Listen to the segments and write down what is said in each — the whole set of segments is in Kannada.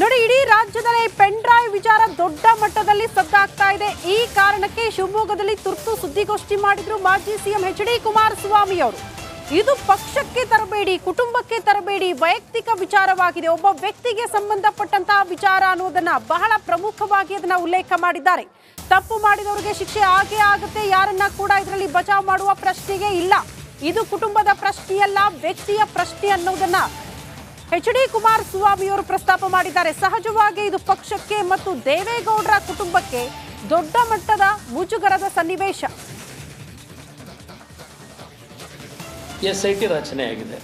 ನೋಡಿ, ಇಡೀ ರಾಜ್ಯದಲ್ಲಿ ಪೆನ್ ಡ್ರೈವ್ ವಿಚಾರ ದೊಡ್ಡ ಮಟ್ಟದಲ್ಲಿ ಸದ್ದಾಗ್ತಾ ಇದೆ. ಈ ಕಾರಣಕ್ಕೆ ಶಿವಮೊಗ್ಗದಲ್ಲಿ ತುರ್ತು ಸುದ್ದಿಗೋಷ್ಠಿ ಮಾಡಿದ್ರು ಮಾಜಿ ಸಿಎಂ ಎಚ್ ಡಿ ಕುಮಾರಸ್ವಾಮಿ ಅವರು. ಇದು ಪಕ್ಷಕ್ಕೆ ತರಬೇಡಿ, ಕುಟುಂಬಕ್ಕೆ ತರಬೇಡಿ, ವೈಯಕ್ತಿಕ ವಿಚಾರವಾಗಿದೆ. ಒಬ್ಬ ವ್ಯಕ್ತಿಗೆ ಸಂಬಂಧಪಟ್ಟಂತಹ ವಿಚಾರ ಅನ್ನೋದನ್ನ ಬಹಳ ಪ್ರಮುಖವಾಗಿ ಅದನ್ನ ಉಲ್ಲೇಖ ಮಾಡಿದ್ದಾರೆ. ತಪ್ಪು ಮಾಡಿದವರಿಗೆ ಶಿಕ್ಷೆ ಆಗೇ ಆಗುತ್ತೆ, ಯಾರನ್ನ ಕೂಡ ಇದರಲ್ಲಿ ಬಚಾವ್ ಮಾಡುವ ಪ್ರಶ್ನೆಗೆ ಇಲ್ಲ. ಇದು ಕುಟುಂಬದ ಪ್ರಶ್ನೆಯಲ್ಲ, ವ್ಯಕ್ತಿಯ ಪ್ರಶ್ನೆ ಅನ್ನೋದನ್ನ ಎಚ್ ಡಿ ಕುಮಾರಸ್ವಾಮಿ ಅವರು ಪ್ರಸ್ತಾಪ ಮಾಡಿದ್ದಾರೆ. ಸಹಜವಾಗಿ ಇದು ಪಕ್ಷಕ್ಕೆ ಮತ್ತು ದೇವೇಗೌಡರ ಕುಟುಂಬಕ್ಕೆ ದೊಡ್ಡ ಮಟ್ಟದ ಮುಜುಗರದ ಸನ್ನಿವೇಶ. ಎಸ್ ಐ ಟಿ ರಚನೆ ಆಗಿದೆ.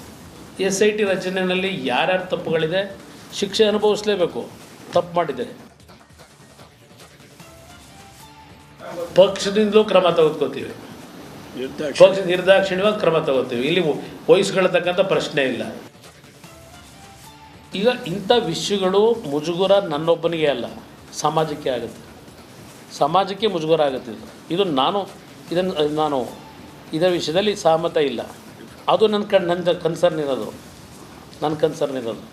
ಎಸ್ ಐ ಟಿ ರಚನೆಯಲ್ಲಿ ಯಾರ್ಯಾರು ತಪ್ಪುಗಳಿದೆ ಶಿಕ್ಷೆ ಅನುಭವಿಸಲೇಬೇಕು. ತಪ್ಪು ಮಾಡಿದ್ದಾರೆ ಪಕ್ಷದಿಂದಲೂ ಕ್ರಮ ತೆಗೆದುಕೋತೀವಿ ಪಕ್ಷ ನಿರ್ದಾಕ್ಷಿಣ್ಯವಾಗಿ ಕ್ರಮ ತಗೋತೀವಿ ಇಲ್ಲಿ ವಯಸ್ಸುಗಳತಕ್ಕಂಥ ಪ್ರಶ್ನೆ ಇಲ್ಲ. ಈಗ ಇಂಥ ವಿಷಯಗಳು ಮುಜುಗುರ ನನ್ನೊಬ್ಬನಿಗೆ ಅಲ್ಲ, ಸಮಾಜಕ್ಕೆ ಆಗುತ್ತೆ. ಸಮಾಜಕ್ಕೆ ಮುಜುಗರ ಆಗುತ್ತೆ. ಇದು ನಾನು ಇದನ್ನು ನಾನು ಇದರ ವಿಷಯದಲ್ಲಿ ಸಹಮತ ಇಲ್ಲ. ಅದು ನನ್ನ ಕಣ್, ನನ್ನ ಕನ್ಸರ್ನ್ ಇರೋದು. ನನ್ನ ಕನ್ಸರ್ನ್ ಇರೋದು.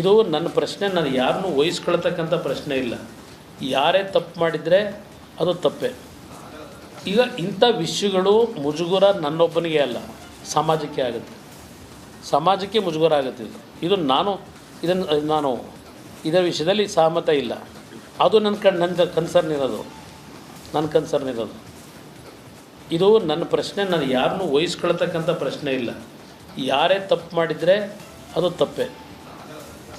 ಇದು ನನ್ನ ಪ್ರಶ್ನೆ, ನಾನು ಯಾರನ್ನೂ ವಹಿಸ್ಕೊಳ್ತಕ್ಕಂಥ ಪ್ರಶ್ನೆ ಇಲ್ಲ. ಯಾರೇ ತಪ್ಪು ಮಾಡಿದರೆ ಅದು ತಪ್ಪೇ. ಈಗ ಇಂಥ ವಿಷಯಗಳು ಮುಜುಗುರ ನನ್ನೊಬ್ಬನಿಗೆ ಅಲ್ಲ, ಸಮಾಜಕ್ಕೆ ಆಗುತ್ತೆ. ಸಮಾಜಕ್ಕೆ ಮುಜುಗರ ಆಗುತ್ತೆ ಇದು ನಾನು ಇದನ್ನು ನಾನು, ಇದರ ವಿಷಯದಲ್ಲಿ ಸಹಮತ ಇಲ್ಲ. ಅದು ನನ್ನ ಕಣ್ ನನ್ನ ಕನ್ಸರ್ನ್ ಇರೋದು. ನನ್ನ ಕನ್ಸರ್ನ್ ಇರೋದು. ಇದು ನನ್ನ ಪ್ರಶ್ನೆ, ನಾನು ಯಾರನ್ನು ವಹಿಸ್ಕೊಳ್ತಕ್ಕಂಥ ಪ್ರಶ್ನೆ ಇಲ್ಲ. ಯಾರೇ ತಪ್ಪು ಮಾಡಿದರೆ ಅದು ತಪ್ಪೇ.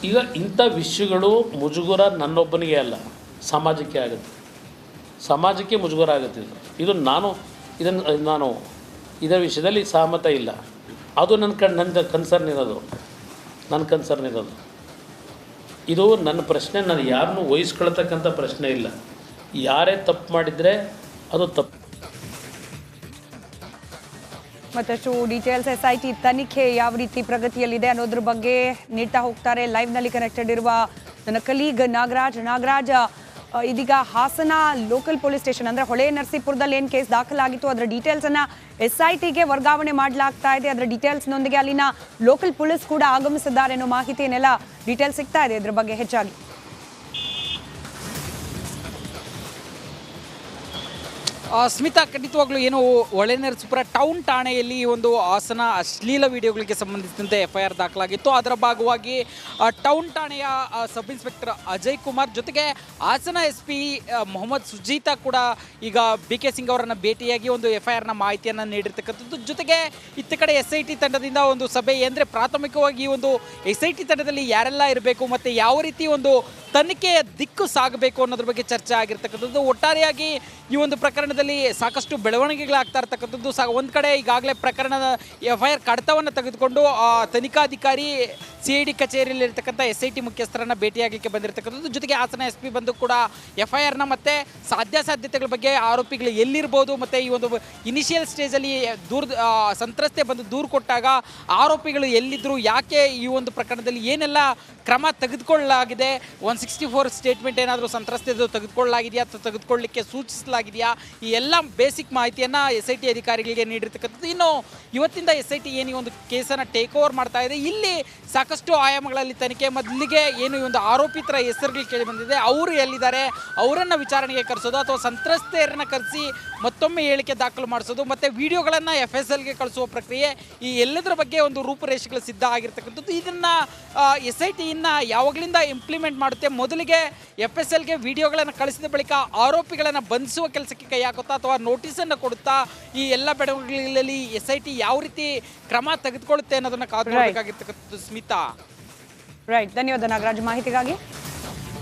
ಈಗ ಇಂಥ ವಿಷಯಗಳು ಮುಜುಗುರ ನನ್ನೊಬ್ಬನಿಗೆ ಅಲ್ಲ, ಸಮಾಜಕ್ಕೆ ಆಗುತ್ತೆ. ಸಮಾಜಕ್ಕೆ ಮುಜುಗರ ಆಗುತ್ತೆ. ಇದು ಇದು ನಾನು ಇದನ್ನು ನಾನು, ಇದರ ವಿಷಯದಲ್ಲಿ ಸಹಮತ ಇಲ್ಲ. ಅದು ನನ್ನ ಕಣ್, ನನ್ನ ಕನ್ಸರ್ನ್ ಇರೋದು. ನನ್ನ ಕನ್ಸರ್ನ್ ಇರೋದು. ಇದು ನನ್ನ ಪ್ರಶ್ನೆ, ನಾನು ಯಾರನ್ನೂ ವಹಿಸ್ಕೊಳ್ತಕ್ಕಂಥ ಪ್ರಶ್ನೆ ಇಲ್ಲ. ಯಾರೇ ತಪ್ಪು ಮಾಡಿದರೆ ಅದು ತಪ್ಪು. ಮತ್ತಷ್ಟು ಡೀಟೇಲ್ಸ್ ಎಸ್ ಐ ಟಿ ತನಿಖೆ ಯಾವ ರೀತಿ ಪ್ರಗತಿಯಲ್ಲಿದೆ ಅನ್ನೋದ್ರ ಬಗ್ಗೆ ನೀಡ್ತಾ ಹೋಗ್ತಾರೆ. ಲೈವ್ನಲ್ಲಿ ಕನೆಕ್ಟೆಡ್ ಇರುವ ನನ್ನ ಕಲೀಗ್ ನಾಗರಾಜ್. ನಾಗರಾಜ್ ಇದೀಗ ಹಾಸನ ಲೋಕಲ್ ಪೊಲೀಸ್ ಸ್ಟೇಷನ್ ಅಂದ್ರೆ ಹೊಳೆ ನರಸೀಪುರದಲ್ಲಿ ಏನು ಕೇಸ್ ದಾಖಲಾಗಿತ್ತು? ಅದರ ಡೀಟೇಲ್ಸ್ ಅನ್ನ ಎಸ್ ಐ ಟಿಗೆ ವರ್ಗಾವಣೆ ಮಾಡಲಾಗ್ತಾ ಇದೆ. ಅದರ ಡೀಟೇಲ್ಸ್ನೊಂದಿಗೆ ಅಲ್ಲಿನ ಲೋಕಲ್ ಪೊಲೀಸ್ ಕೂಡ ಆಗಮಿಸಿದ್ದಾರೆ ಅನ್ನೋ ಏನೆಲ್ಲ ಡೀಟೇಲ್ಸ್ ಸಿಗ್ತಾ ಇದೆ. ಇದ್ರ ಬಗ್ಗೆ ಹೆಚ್ಚಾಗಿ. ಸ್ಮಿತಾ, ಖಂಡಿತವಾಗ್ಲೂ ಏನು ಒಳೆನರಸೀಪುರ ಟೌನ್ ಠಾಣೆಯಲ್ಲಿ ಈ ಒಂದು ಹಾಸನ ಅಶ್ಲೀಲ ವಿಡಿಯೋಗಳಿಗೆ ಸಂಬಂಧಿಸಿದಂತೆ ಎಫ್ ಐ ಆರ್ ದಾಖಲಾಗಿತ್ತು. ಅದರ ಭಾಗವಾಗಿ ಟೌನ್ ಠಾಣೆಯ ಸಬ್ ಇನ್ಸ್ಪೆಕ್ಟರ್ ಅಜಯ್ ಕುಮಾರ್ ಜೊತೆಗೆ ಹಾಸನ ಎಸ್ ಪಿ ಮೊಹಮ್ಮದ್ ಸುಜೀತಾ ಕೂಡ ಈಗ ಬಿ ಕೆ ಸಿಂಗ್ ಅವರನ್ನು ಭೇಟಿಯಾಗಿ ಒಂದು ಎಫ್ ಐ ಆರ್ನ ಮಾಹಿತಿಯನ್ನು ನೀಡಿರ್ತಕ್ಕಂಥದ್ದು. ಜೊತೆಗೆ ಇತ್ತ ಕಡೆ ಎಸ್ ಐ ಟಿ ತಂಡದಿಂದ ಒಂದು ಸಭೆ ಅಂದರೆ ಪ್ರಾಥಮಿಕವಾಗಿ ಈ ಒಂದು ಎಸ್ ಐ ಟಿ ತಂಡದಲ್ಲಿ ಯಾರೆಲ್ಲ ಇರಬೇಕು ಮತ್ತು ಯಾವ ರೀತಿ ಒಂದು ತನಿಖೆಯ ದಿಕ್ಕು ಸಾಗಬೇಕು ಅನ್ನೋದ್ರ ಬಗ್ಗೆ ಚರ್ಚೆ ಆಗಿರ್ತಕ್ಕಂಥದ್ದು. ಒಟ್ಟಾರೆಯಾಗಿ ಈ ಒಂದು ಪ್ರಕರಣದಲ್ಲಿ ಸಾಕಷ್ಟು ಬೆಳವಣಿಗೆಗಳಾಗ್ತಾ ಇರ್ತಕ್ಕಂಥದ್ದು. ಸಹ ಒಂದು ಕಡೆ ಈಗಾಗಲೇ ಪ್ರಕರಣದ ಎಫ್ ಐ ಆರ್ ಕಡತವನ್ನು ತೆಗೆದುಕೊಂಡು ತನಿಖಾಧಿಕಾರಿ ಸಿ ಐ ಡಿ ಕಚೇರಿಯಲ್ಲಿ ಇರ್ತಕ್ಕಂಥ ಎಸ್ ಐ ಟಿ ಮುಖ್ಯಸ್ಥರನ್ನು ಭೇಟಿಯಾಗಲಿಕ್ಕೆ ಬಂದಿರತಕ್ಕಂಥದ್ದು. ಜೊತೆಗೆ ಹಾಸನ ಎಸ್ ಪಿ ಬಂದು ಕೂಡ ಎಫ್ ಐ ಆರ್ನ ಮತ್ತೆ ಸಾಧ್ಯಾಸಾಧ್ಯತೆಗಳ ಬಗ್ಗೆ ಆರೋಪಿಗಳು ಎಲ್ಲಿರ್ಬೋದು ಮತ್ತು ಈ ಒಂದು ಇನಿಷಿಯಲ್ ಸ್ಟೇಜಲ್ಲಿ ದೂರ ಸಂತ್ರಸ್ತೆ ಬಂದು ದೂರು ಕೊಟ್ಟಾಗ ಆರೋಪಿಗಳು ಎಲ್ಲಿದ್ದರು ಯಾಕೆ ಈ ಒಂದು ಪ್ರಕರಣದಲ್ಲಿ ಏನೆಲ್ಲ ಕ್ರಮ ತೆಗೆದುಕೊಳ್ಳಲಾಗಿದೆ? ಒನ್ ಸಿಕ್ಸ್ಟಿ ಫೋರ್ ಸ್ಟೇಟ್ಮೆಂಟ್ ಏನಾದರೂ ಸಂತ್ರಸ್ತೆದು ತೆಗೆದುಕೊಳ್ಳಲಾಗಿದೆಯಾ ಅಥವಾ ತೆಗೆದುಕೊಳ್ಳಲಿಕ್ಕೆ ಸೂಚಿಸಲಾಗಿದೆಯಾ? ಎಲ್ಲ ಬೇಸಿಕ್ ಮಾಹಿತಿಯನ್ನು ಎಸ್ ಐ ಟಿ ಅಧಿಕಾರಿಗಳಿಗೆ ನೀಡಿರ್ತಕ್ಕಂಥದ್ದು. ಇನ್ನು ಇವತ್ತಿಂದ ಎಸ್ ಐ ಟಿ ಏನು ಈ ಒಂದು ಕೇಸನ್ನು ಟೇಕ್ ಓವರ್ ಮಾಡ್ತಾ ಇದೆ. ಇಲ್ಲಿ ಸಾಕಷ್ಟು ಆಯಾಮಗಳಲ್ಲಿ ತನಿಖೆ, ಮೊದಲಿಗೆ ಏನು ಈ ಒಂದು ಆರೋಪಿತರ ಹೆಸರುಗಳು ಕೇಳಿ ಬಂದಿದೆ. ಅವರು ಎಲ್ಲಿದ್ದಾರೆ? ಅವರನ್ನು ವಿಚಾರಣೆಗೆ ಕರೆಸೋದು ಅಥವಾ ಸಂತ್ರಸ್ತೆಯರನ್ನು ಕರೆಸಿ ಮತ್ತೊಮ್ಮೆ ಹೇಳಿಕೆ ದಾಖಲು ಮಾಡಿಸೋದು, ಮತ್ತು ವಿಡಿಯೋಗಳನ್ನು ಎಫ್ ಎಸ್ ಎಲ್ಗೆ ಕಳಿಸುವ ಪ್ರಕ್ರಿಯೆ ಈ ಎಲ್ಲದರ ಬಗ್ಗೆ ಒಂದು ರೂಪುರೇಷೆಗಳು ಸಿದ್ಧ ಆಗಿರ್ತಕ್ಕಂಥದ್ದು. ಇದನ್ನು ಎಸ್ ಐ ಟಿಯನ್ನು ಯಾವಾಗಲಿಂದ ಇಂಪ್ಲಿಮೆಂಟ್ ಮಾಡುತ್ತೆ, ಮೊದಲಿಗೆ ಎಫ್ ಎಸ್ ಎಲ್ಗೆ ವಿಡಿಯೋಗಳನ್ನು ಕಳಿಸಿದ ಬಳಿಕ ಆರೋಪಿಗಳನ್ನು ಬಂಧಿಸುವ ಕೆಲಸಕ್ಕೆ ಕೈ ಹಾಕುತ್ತಾ ಅಥವಾ ನೋಟಿಸನ್ನು ಕೊಡುತ್ತಾ ಈ ಎಲ್ಲ ಬೆಳವಣಿಗೆಗಳಲ್ಲಿ ಎಸ್ ಐ ಟಿ ಯಾವ ರೀತಿ ಕ್ರಮ ತೆಗೆದುಕೊಳ್ಳುತ್ತೆ ಅನ್ನೋದನ್ನು ಕಾದು ಸ್ಮಿತಾ. ರೈಟ್ ಧನ್ಯವಾದ ನಾಗರಾಜ್. ಮಾಹಿತಿಗಾಗಿ.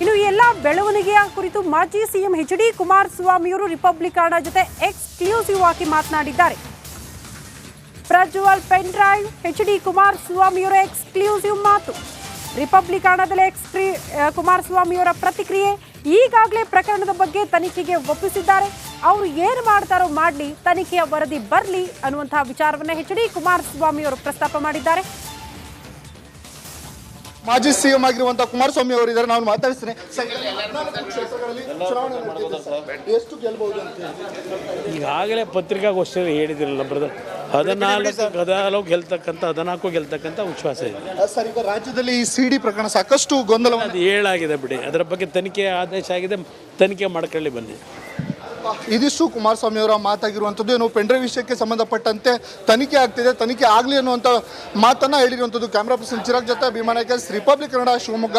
ಇನ್ನು ಈ ಎಲ್ಲ ಬೆಳವಣಿಗೆಯ ಕುರಿತು ಮಾಜಿ ಸಿಎಂ ಎಚ್ ಡಿ ಕುಮಾರಸ್ವಾಮಿಯವರು ರಿಪಬ್ಲಿಕ್ ಕನ್ನಡ ಜೊತೆ ಎಕ್ಸ್ಕ್ಲೂಸಿವ್ ಆಗಿ ಮಾತನಾಡಿದ್ದಾರೆ. Prajwal pen drive H D ಕುಮಾರಸ್ವಾಮಿಯವರ exclusive ಮಾತು. ರಿಪಬ್ಲಿಕಾಣದಲ್ಲಿ ಎಕ್ಸ್ಟ್ರಿ ಕುಮಾರಸ್ವಾಮಿಯವರ ಪ್ರತಿಕ್ರಿಯೆ ಈಗಾಗಲೇ ಪ್ರಕರಣದ ಬಗ್ಗೆ ತನಿಖೆಗೆ ಒಪ್ಪಿಸಿದ್ದಾರೆ. ಅವರು ಏನು ಮಾಡ್ತಾರೋ ಮಾಡಲಿ, ತನಿಖೆಯ ವರದಿ ಬರಲಿ ಅನ್ನುವಂತಹ ವಿಚಾರವನ್ನು ಎಚ್ ಡಿ ಕುಮಾರಸ್ವಾಮಿಯವರು ಪ್ರಸ್ತಾಪ ಮಾಡಿದ್ದಾರೆ. ಮಾಜಿ ಸಿಎಂ ಆಗಿರುವಂತಹ ಕುಮಾರಸ್ವಾಮಿ ಅವರು ಇದ್ದಾರೆ ನಾನು ಮಾತಾಡಿಸ್ತೇನೆ ಎಷ್ಟು ಗೆಲ್ಬಹುದು ಅಂತ ಹೇಳಿ. ಈಗಾಗಲೇ ಪತ್ರಿಕಾಗೋಷ್ಠಿಯಲ್ಲಿ ಹೇಳಿದಿರಲ್ಲ ಬ್ರದರ್ ಹದಿನಾಲ್ಕು ಹದಿನಾಲ್ಕು ಗೆಲ್ತಕ್ಕಂಥ ಹದಿನಾಲ್ಕು ಗೆಲ್ತಕ್ಕಂಥ ವಿಶ್ವಾಸ ಇದೆ. ಸರ್ ಈಗ ರಾಜ್ಯದಲ್ಲಿ ಈ ಸಿಡಿ ಪ್ರಕರಣ ಸಾಕಷ್ಟು ಗೊಂದಲ ಅದು ಏಳಾಗಿದೆ ಬಿಡಿ. ಅದರ ಬಗ್ಗೆ ತನಿಖೆ ಆದೇಶ ಆಗಿದೆ. ತನಿಖೆ ಮಾಡ್ಕೊಳ್ಳಿ ಬನ್ನಿ. ಇದಿಷ್ಟು ಕುಮಾರಸ್ವಾಮಿ ಅವರ ಮಾತಾಗಿರುವಂಥದ್ದು. ಏನು ಪೆಂಡ್ರೈ ವಿಷಯಕ್ಕೆ ಸಂಬಂಧಪಟ್ಟಂತೆ ತನಿಖೆ ಆಗ್ತಿದೆ. ತನಿಖೆ ಆಗಲಿ ಅನ್ನುವಂಥ ಮಾತನ್ನ ಹೇಳಿರುವಂಥದ್ದು ಕ್ಯಾಮ್ರಾ ಪರ್ಸನ್ ಚಿರಾಗ್ ಜೊತೆ ಭೀಮಾನಾಯ್ಕ ರಿಪಬ್ಲಿಕ್ ಕನ್ನಡ ಶಿವಮೊಗ್ಗ.